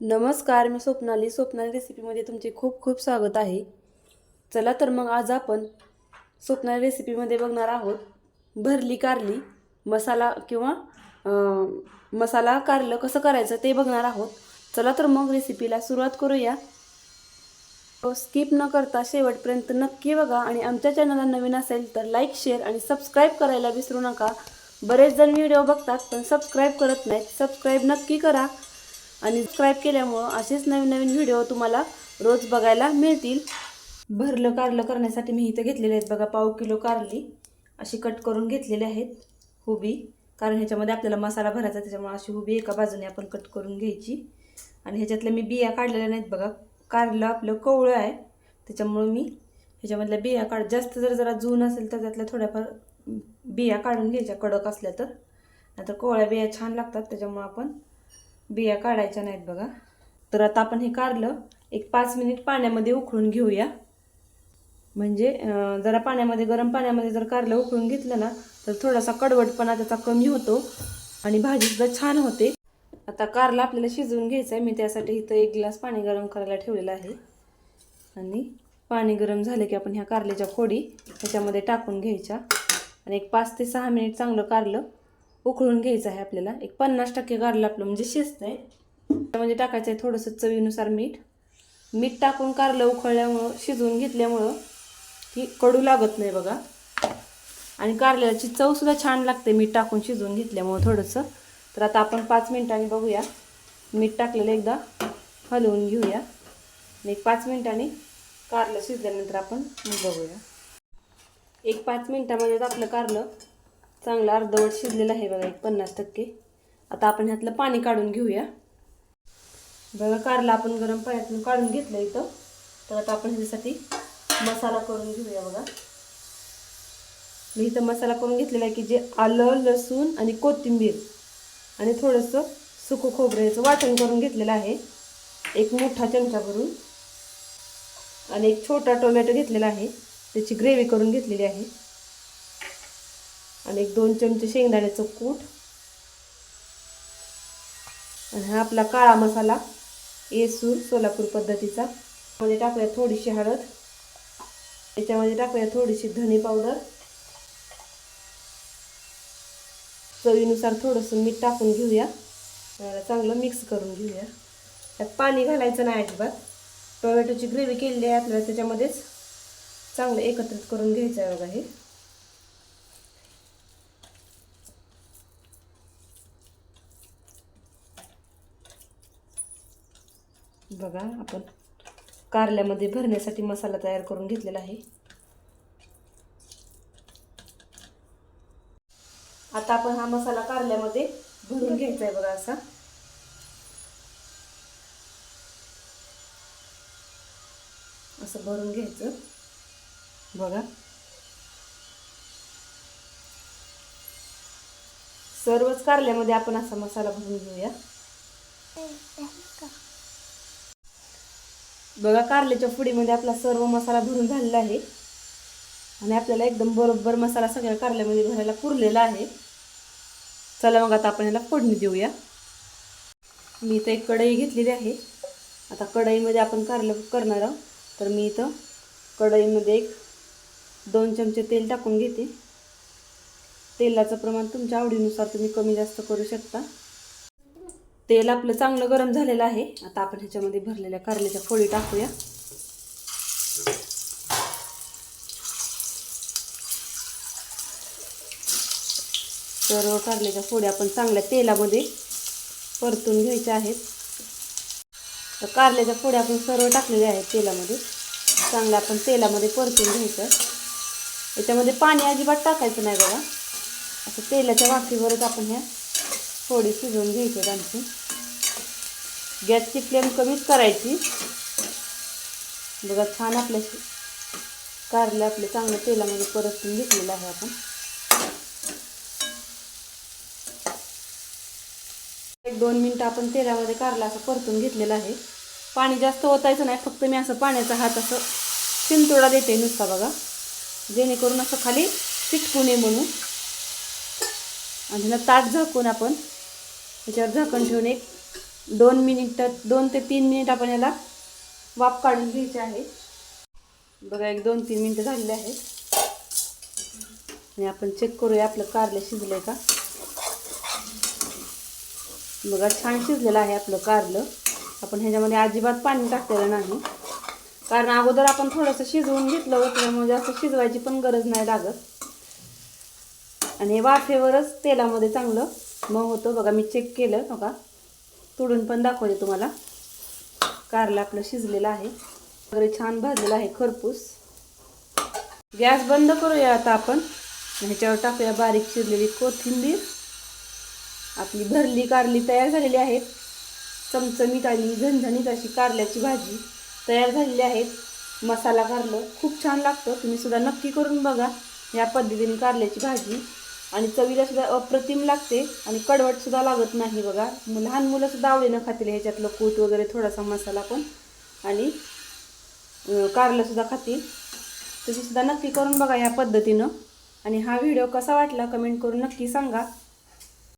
नमस्कार मी स्वप्नाली. स्वप्नाली रेसिपीमध्ये तुमचे खूप खूप स्वागत आहे. चला तर मग आज आपण स्वप्नाली रेसिपीमध्ये बघणार आहोत. भरली कारली मसाला किंवा मसाला कारलं कसं करायचं ते बघणार आहोत. चला तर मग रेसिपीला सुरुवात करूया. स्किप न करता शेवटपर्यंत नक्की बघा आणि आमच्या चॅनलला नवीन असेल तर लाईक शेअर आणि सबस्क्राईब करायला विसरू नका. बरेच जण व्हिडिओ बघतात पण सबस्क्राईब करत नाहीत. सबस्क्राईब नक्की करा. आणि सबस्क्राईब केल्यामुळं असेच नवीन नवीन व्हिडिओ तुम्हाला रोज बघायला मिळतील. भरलं कारलं करण्यासाठी मी इथं घेतलेले आहेत बघा पाव किलो कारली. अशी कट करून घेतलेले आहेत हुबी. कारण ह्याच्यामध्ये आपल्याला मसाला भरायचा त्याच्यामुळे अशी हुबी एका बाजूने आपण कट करून घ्यायची. आणि ह्याच्यातल्या मी बिया काढलेल्या नाहीत बघा. कारलं आपलं कवळं आहे. त्याच्यामुळं मी ह्याच्यामधल्या बिया काढ जास्त जर जरा जून असेल तर त्यातल्या थोड्याफार बिया काढून घ्यायच्या कडक असल्या तर. नाहीतर कोवळ्या बिया छान लागतात त्याच्यामुळं आपण बिया काढायच्या नाहीत बघा. तर आता आपण हे कारलं एक पाच मिनिट पाण्यामध्ये उकळून घेऊया. म्हणजे जरा पाण्यामध्ये गरम पाण्यामध्ये जर कारलं उकळून घेतलं ना तर थोडासा कडवटपणा त्याचा कमी होतो आणि भाजीसुद्धा छान होते. आता कारला आपल्याला शिजवून घ्यायचं आहे मी त्यासाठी इथं एक ग्लास पाणी गरम करायला ठेवलेलं आहे. आणि पाणी गरम झालं की आपण ह्या कारल्याच्या फोडी ह्याच्यामध्ये टाकून घ्यायच्या. आणि एक पाच ते सहा मिनिट चांगलं कारलं उकळून घ्यायचं आहे आपल्याला. एक पन्नास टक्के गारलं आपलं म्हणजे शिजतं आहे त्यामध्ये टाकायचं आहे थोडंसं चवीनुसार मीठ. मीठ टाकून कारलं उकळल्यामुळं शिजवून घेतल्यामुळं की कडू लागत नाही बघा. आणि कारल्याची चवसुद्धा छान लागते मीठ टाकून शिजवून घेतल्यामुळं थोडंसं. तर आता आपण पाच मिनिटांनी बघूया. मीठ टाकलेलं एकदा हलवून घेऊया. आणि एक पाच मिनिटांनी कारलं शिजल्यानंतर आपण बघूया. एक पाच मिनिटामध्ये आपलं कारलं चांगलं अर्धवट शिजलेलं आहे बघा एक पन्नास टक्के. आता आपण ह्यातलं पाणी काढून घेऊया. बघा कारला आपण गरम पाण्यातून काढून घेतलं इथं. तर आता आपण ह्याच्यासाठी मसाला करून घेऊया बघा. मी इथं मसाला करून घेतलेला आहे की जे आलं लसूण आणि कोथिंबीर आणि थोडंसं सुकं खोबऱ्याचं वाटण करून घेतलेलं आहे. एक मोठा चमचा भरून आणि एक छोटा टोमॅटो घेतलेला आहे. त्याची ग्रेव्ही करून घेतलेली आहे. आणि एक दोन चमचे शेंगदाण्याचं कूट. आणि हा आपला काळा मसाला येसूर सोलापूर पद्धतीचा. मध्ये टाकूया थोडीशी हळद. याच्यामध्ये टाकूया थोडीशी धने पावडर. चवीनुसार थोडंसं मीठ टाकून घेऊया. चांगलं मिक्स करून घेऊया. त्यात पाणी घालायचं नाही अजिबात. टोमॅटोची ग्रेव्ही केलेली आहे आपल्याला त्याच्यामध्येच. चांगलं एकत्रित करून घ्यायचं आहे बघा हे. बघा आपण कारल्यामध्ये भरण्यासाठी मसाला तयार करून घेतलेला आहे. आता आपण हा मसाला कारल्यामध्ये भरून घ्यायचा आहे बघा असा. असं भरून घ्यायचं. बघा. सर्वच कारल्यामध्ये आपण असा मसाला भरून घेऊया. बघा कारल्याच्या फुडीमध्ये आपला सर्व मसाला भरून झालेला आहे. आणि आपल्याला एकदम बरोबर मसाला सगळ्या कारल्यामध्ये भरायला पुरलेला आहे. चला मग आता आपण याला फोडणी देऊया. मी इथं एक कढई घेतलेली आहे. आता कढईमध्ये आपण कारलं करणार आहोत. तर मी इथं कढईमध्ये एक दोन चमचे तेल टाकून घेते. तेलाचं प्रमाण तुमच्या आवडीनुसार तुम्ही कमी जास्त करू शकता. तेल आपलं चांगलं गरम झालेलं आहे. आता आपण ह्याच्यामध्ये भरलेल्या कारल्याच्या फोडी टाकूया. सर्व कारल्याच्या फोड्या आपण चांगल्या तेलामध्ये परतून घ्यायच्या आहेत. तर कारल्याच्या फोड्या आपण सर्व टाकलेल्या आहेत तेलामध्ये. चांगलं आपण तेलामध्ये परतून घ्यायचं. याच्यामध्ये पाणी अजिबात टाकायचं नाही बघा. असं तेलाच्या वाफीवरच आपण ह्या थोडी शिजवून घ्यायची आणखी गॅसची फ्लेम कमीच करायची. बघा छान आपल्या कारले आपले चांगलं तेलामध्ये परतून घेतलेलं आहे आपण. एक दोन मिनटं आपण तेलामध्ये कारला असं परतून घेतलेलं आहे. पाणी जास्त ओतायचं नाही फक्त मी असं पाण्याचा हात असं शिंतोडा देते नुसता बघा. जेणेकरून असं खाली चिटकू नये म्हणून. आणि ताट झाकून आपण त्याच्यावर झाकण ठेवून एक दोन मिनिटात दोन ते तीन मिनिट आपण याला वाफ काढून घ्यायची आहे. बघा एक दोन तीन मिनटं झालेले आहेत. आणि आपण चेक करूया आपलं कारलं आहे का? बघा छान शिजलेलं आहे आपलं कारलं. आपण ह्याच्यामध्ये अजिबात पाणी टाकलेलं नाही. कारण अगोदर आपण थोडंसं शिजवून घेतलं होतं त्यामुळे जास्त शिजवायची पण गरज नाही लागत. आणि हे वाफेवरच तेलामध्ये चांगलं मग होतं बघा मी चेक केलं बघा. तोडून पण दाखवते तुम्हाला. कारलं आपलं शिजलेलं आहे. वगैरे छान भाजलेलं आहे खरपूस. गॅस बंद करूया आता आपण. ह्याच्यावर टाकूया बारीक शिजलेली कोथिंबीर. आपली भरली कारली तयार झालेली आहे चमचमीत आणि झणझणीत अशी कारल्याची भाजी तयार झालेली आहे मसाला कारलं खूप छान लागतं. तुम्ही सुद्धा नक्की करून बघा. या पद्धतीने कारल्याची भाजी. आणि चवीला सुद्धा अप्रतिम लागते आणि कडवट सुद्धा लागत नाही बघा. मग लहान मुलंसुद्धा आवडीनं खातील ह्याच्यातलं कूट वगैरे थोडासा मसाला पण. आणि कारलंसुद्धा खातील. तुम्ही नक्की करून बघा या पद्धतीनं. आणि हा व्हिडिओ कसा वाटला कमेंट करून नक्की सांगा.